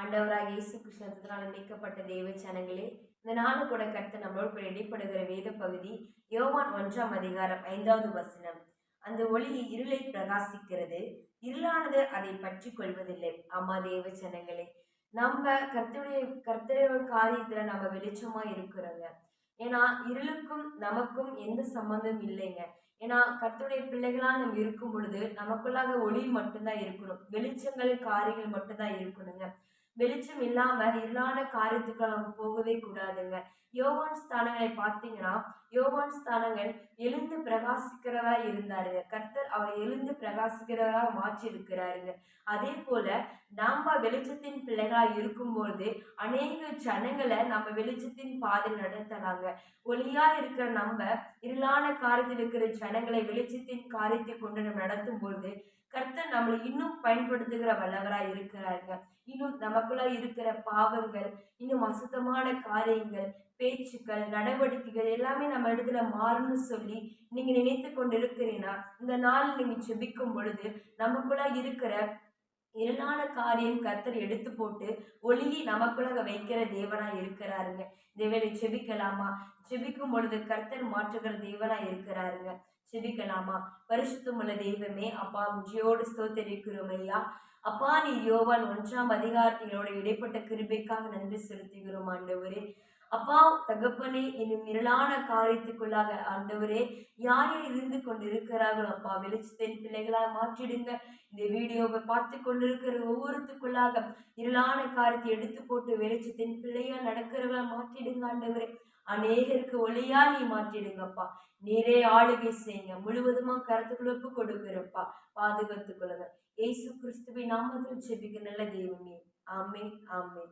ஆண்டவராக இயேசு கிருஷ்ணத்தினால் நீக்கப்பட்ட தேவ சேனங்களே இந்த நாலு கூட கருத்து நம்மளோடு இடைப்படுகிற வேத பகுதி யோவான் ஒன்றாம் அதிகாரம் ஐந்தாவது வசனம். அந்த ஒளி இருளை பிரகாசிக்கிறது இருளானது அதை பற்றி கொள்வதில்லை. அம்மா தேவ ஜனங்களே நம்ம கர்த்தருடைய கர்த்தரோட காரியத்துல நம்ம வெளிச்சமா இருக்கிறோங்க. ஏன்னா இருளுக்கும் நமக்கும் எந்த சம்பந்தம் இல்லைங்க. ஏன்னா கர்த்தருடைய பிள்ளைகளாக நம்ம இருக்கும் பொழுது நமக்குள்ளாக ஒளி மட்டும்தான் இருக்கணும். வெளிச்சங்கள் காரியங்கள் மட்டும்தான் இருக்கணுங்க. வெளிச்சம் இல்லாம இருளான காரியத்துக்கு நம்ம போகவே கூடாதுங்க. யோகான் ஸ்தானங்களை பார்த்தீங்கன்னா யோகான் ஸ்தானங்கள் எழுந்து பிரகாசிக்கிறவரா இருந்தாருங்க. கர்த்தர் அவர் எழுந்து பிரகாசிக்கிறதாக மாற்றி இருக்கிறாருங்க அதே போல நாம வெளிச்சத்தின் பிள்ளைகளா இருக்கும்போது அநேக ஜனங்களை நம்ம வெளிச்சத்தின் பாதை நடத்தலாங்க. ஒளியா இருக்கிற நம்ம இருளான காரியத்தில் இருக்கிற ஜனங்களை வெளிச்சத்தின் காரியத்தை கொண்டு நம்ம நடத்தும் பொழுது கர்த்தர் நம்மளை இன்னும் பயன்படுத்துகிற வல்லவரா இருக்கிறாருங்க. இன்னும் நமக்குள்ள இருக்கிற பாவங்கள் இன்னும் அசுத்தமான காரியங்கள் பேச்சுக்கள் நடவடிக்கைகள் எல்லாமே நம்ம இடத்துல மாறும்னு சொல்லி நீங்க நினைத்து கொண்டு இருக்கிறீங்கன்னா இந்த நாள் நீங்க செபிக்கும் பொழுது நமக்குள்ள இருக்கிற இருளான காரியம் கர்த்தர் எடுத்து போட்டு ஒளியை நமக்குள்ள வைக்கிற தேவனா இருக்கிறாருங்க. தேவனை செபிக்கலாமா? செபிக்கும் பொழுது கர்த்தர் மாற்றுகிற தேவனா இருக்கிறாருங்க. செபிக்கலாமா? பரிசுத்தமுள்ள தெய்வமே அப்பா ஜியோடு ஸ்தோத்தரிக்கிறோம் ஐயா. அப்பா நீ யோவான் ஒன்றாம் அதிகாரத்தினோட இடைப்பட்ட கிருபைக்காக நன்றி செலுத்துகிறோம் ஆண்டவரே. அப்பா தகப்பனே என்னும் இருளான காரியத்துக்குள்ளாக ஆண்டவரே யார் யார் இருந்து கொண்டிருக்கிறார்களோ அப்பா வெளிச்சத்தின் பிள்ளைகளாக மாற்றிடுங்க. இந்த வீடியோவை பார்த்து கொண்டிருக்கிற ஒவ்வொருத்துக்குள்ளாக இருளான காரியத்தை எடுத்து போட்டு வெளிச்சத்தின் பிள்ளையா நடக்கிறவங்கள மாற்றிடுங்க ஆண்டவரே. அநேகருக்கு ஒளியா நீ மாற்றிடுங்கப்பா நீரே ஆளுகை செய்யுங்க. முழுவதுமா கருத்துக்குள்ள ஒப்பு கொடுக்கிறப்பா பாதுகாத்துக் கொள்ளுங்க. ஏசு கிறிஸ்துவை நாமத்தில் செபிக்க நல்ல தெய்வமே ஆமே ஆமே